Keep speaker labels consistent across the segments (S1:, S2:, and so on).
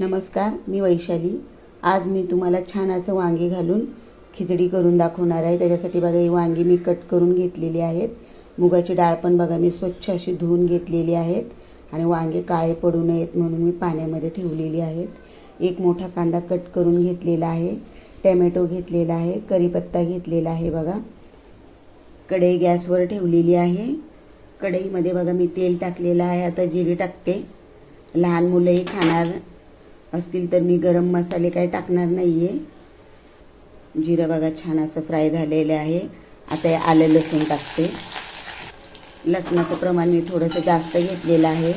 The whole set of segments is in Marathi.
S1: नमस्कार मी वैशाली. आज मी तुम्हाला छान असं वांगी घालून खिचडी करून दाखवणार आहे. त्याच्यासाठी बघा ही वांगी मी कट करून घेतलेली आहेत. मुगाची डाळ पण बघा मी स्वच्छ अशी धुवून घेतलेली आहेत. आणि वांगे काळे पडू नयेत म्हणून मी पाण्यामध्ये ठेवलेली आहेत. एक मोठा कांदा कट करून घेतलेला आहे. टॅमॅटो घेतलेला आहे. कढीपत्ता घेतलेला आहे बघा. कढई गॅसवर ठेवलेली आहे. कढईमध्ये बघा मी तेल टाकलेलं आहे. आता जिरे टाकते. लहान मुलंही खाणार. असतील तर मी गरम मसाले काही टाकणार नाही आहे जिरं बघा छान असं फ्राय झालेलं आहे. आता हे आलं लसूण टाकते. लसणाचं प्रमाण मी थोडंसं जास्त घेतलेलं आहे.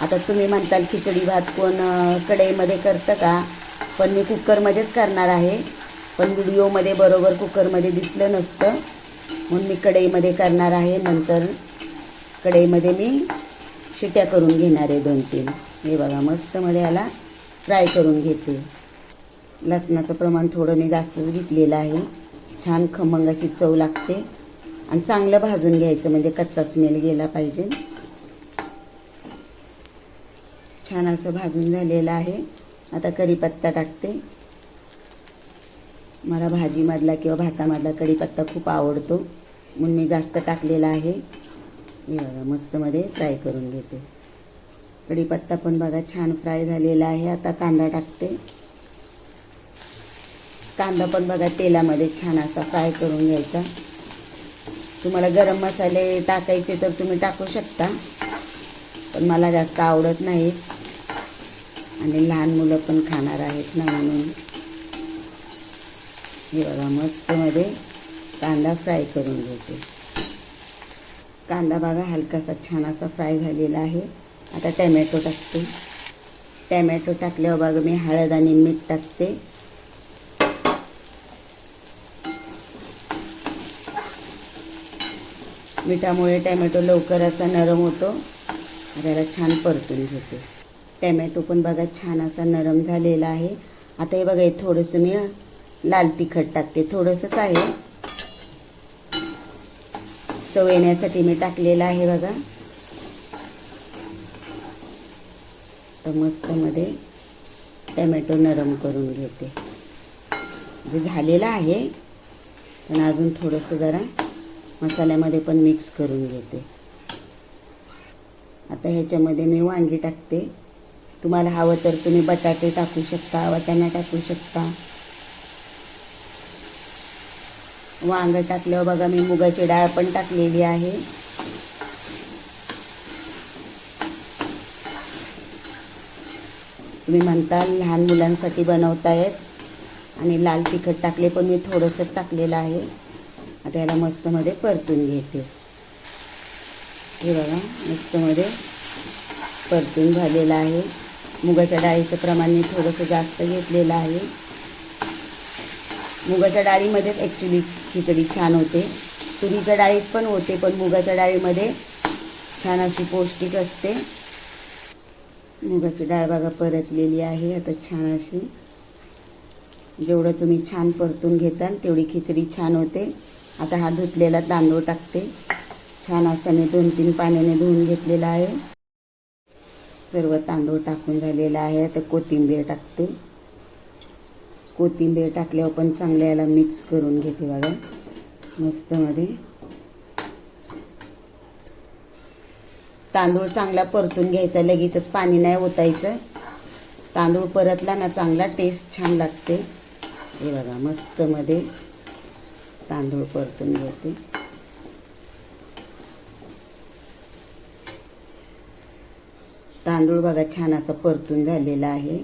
S1: आता तुम्ही म्हणताल खिचडी भात कोण कढईमध्ये करतं का? पण मी कुकरमध्येच करणार आहे. पण व्हिडिओमध्ये बरोबर कुकरमध्ये दिसलं नसतं. म्हणून मी कढईमध्ये करणार आहे. नंतर कढईमध्ये मी शिट्या करून घेणार आहे दोन तीन हे बघा मस्त मध्ये याला फ्राय करून घेते. लसणाचं प्रमाण थोडं मी जास्तच घेतलेलं आहे. छान खमंग अशी चव लागते. आणि चांगलं भाजून घ्यायचं म्हणजे कच्चा स्मेल गेला पाहिजे. छान असं भाजून झालेलं आहे. आता कढीपत्ता टाकते. मला भाजीमधला किंवा भातामधला कढीपत्ता खूप आवडतो. म्हणून मी जास्त टाकलेला आहे. मस्तमध्ये फ्राय करून घेते. कढीपत्ता पण बघा छान फ्राय झालेला आहे. आता कांदा टाकते. कांदा पण बघा तेलामध्ये छान असा फ्राय करून घ्यायचा. तुम्हाला गरम मसाले टाकायचे तर तुम्ही टाकू शकता पण मला जास्त आवडत नाही. आणि लहान मुलं पण खाणार आहेत ना म्हणून. हे बघा मस्तमध्ये कांदा फ्राय करून घेते. कांदा बघा हलकासा छान असा फ्राय झालेला आहे. आता टॅमॅटो टाकते. टॅमॅटो टाकल्यावर बघा मी हळद आणि मीठ टाकते. मिठामुळे टॅमॅटो लवकर असा नरम होतो. जरा त्याला छान परतून घेते. टॅमॅटो पण बघा छान असा नरम झालेला आहे. आता हे बघा हे थोडंसं मी लाल तिखट टाकते. थोडंसंच आहे. चव येण्यासाठी मी टाकलेलं आहे बघा. तर मस्तमध्ये टमॅटो नरम करून घेते. जे झालेलं आहे पण अजून थोडंसं जरा मसाल्यामध्ये पण मिक्स करून घेते. आता ह्याच्यामध्ये मी वांगी टाकते. तुम्हाला हवं तर तुम्ही बटाटे टाकू शकता वाटाणा टाकू शकता. वांग टाकल्यावर बघा मी मुगाची डाळ पण टाकलेली आहे. तुम्ही म्हणता लहान मुलांसाठी बनवतायत आणि लाल तिखट टाकले पण मी थोडंसं टाकलेलं आहे. आता याला मस्तमध्ये परतून घेते. हे बघा मस्तमध्ये परतून झालेलं आहे. मुगाच्या डाळीचं प्रमाण मी थोडंसं जास्त घेतलेलं आहे. मुगाच्या डाळीमध्येच ॲक्च्युली खिचडी छान होते. तुरीच्या डाळीत पण होते पण मुगाच्या डाळीमध्ये छान अशी पौष्टिक असते. मुगाची डाळ बघा परतलेली आहे आता छान अशी. जेवढं तुम्ही छान परतून घेताल तेवढी खिचडी छान होते. आता हा धुतलेला तांदूळ टाकते. छान असं मी दोन तीन पाण्याने धुवून घेतलेला आहे. सर्व तांदूळ टाकून झालेला आहे. आता कोथिंबीर टाकते. कोथिंबीर टाकल्यावर पण चांगल्या याला मिक्स करून घेते बघा. मस्तमध्ये तांदूळ चांगला परतून घ्यायचा लगेचच पाणी नाही ओतायचं. तांदूळ परतला ना चांगला टेस्ट छान लागते. हे बघा मस्तमध्ये तांदूळ परतून घेते. तांदूळ बघा छान असा परतून झालेला आहे.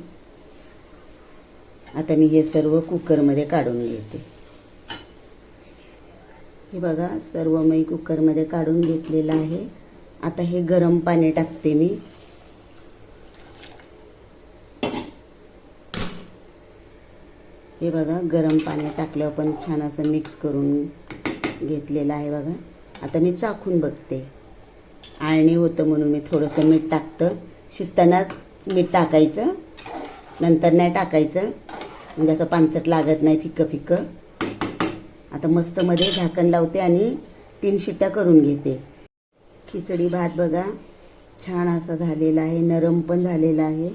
S1: आता मी हे सर्व कुकरमध्ये काढून घेते. हे बघा सर्व मी कुकरमध्ये काढून घेतलेलं आहे. आता हे गरम पाणी टाकते मी. हे बघा गरम पाणी टाकल्यावर पण छान असं मिक्स करून घेतलेलं आहे बघा. आता मी चाखून बघते. आळणी होतं म्हणून मी थोडंसं मीठ टाकतं. शिजतानाच मीठ टाकायचं. नंतर नाही टाकायचं. म्हणजे असं पानसट लागत नाही फिक्कं फिक्कं आता मस्तमध्ये झाकण लावते आणि तीन शिट्ट्या करून घेते. खिचडी भात बघा. छान असा झालेला आहे. नरम पण झालेला आहे.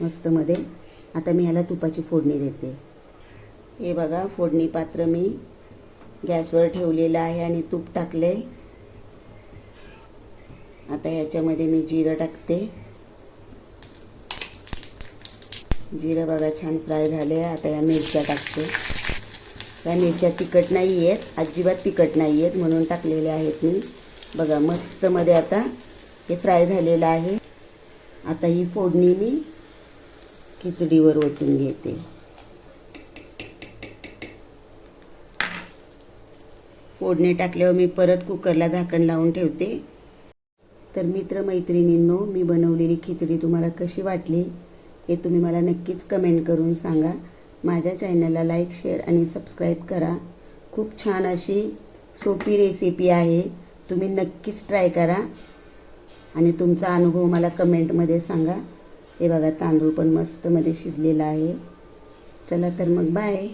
S1: मस्तमध्ये आता मी ह्याला तुपाची फोडणी देते. हे बघा फोडणी पात्र मी गॅसवर ठेवलेलं आहे आणि तूप टाकले आता ह्याच्यामध्ये मी जिरं टाकते. जिरं बघा छान फ्राय झाले आता या मिरच्या टाकते. या मिरच्या तिखट नाही आहेत अजिबात तिखट नाही आहेत म्हणून टाकलेल्या आहेत मी. बघा मस्तमध्ये आता हे फ्राय झालेलं आहे. आता ही फोडणी मी खिचडीवर ओतून घेते. फोडणी टाकल्यावर मी परत कुकरला झाकण लावून ठेवते. तर मित्रमैत्रिणींनो मी बनवलेली खिचडी तुम्हाला कशी वाटली हे तुम्ही मला नक्कीच कमेंट करून सांगा. माझ्या चॅनलला लाईक शेअर आणि सबस्क्राईब करा. खूप छान अशी सोपी रेसिपी आहे. तुम्ही नक्कीच ट्राय करा. आणि तुमचा अनुभव मला कमेंटमध्ये सांगा. हे बघा तांदूळ पण मस्तमध्ये शिजलेला आहे. चला तर मग बाय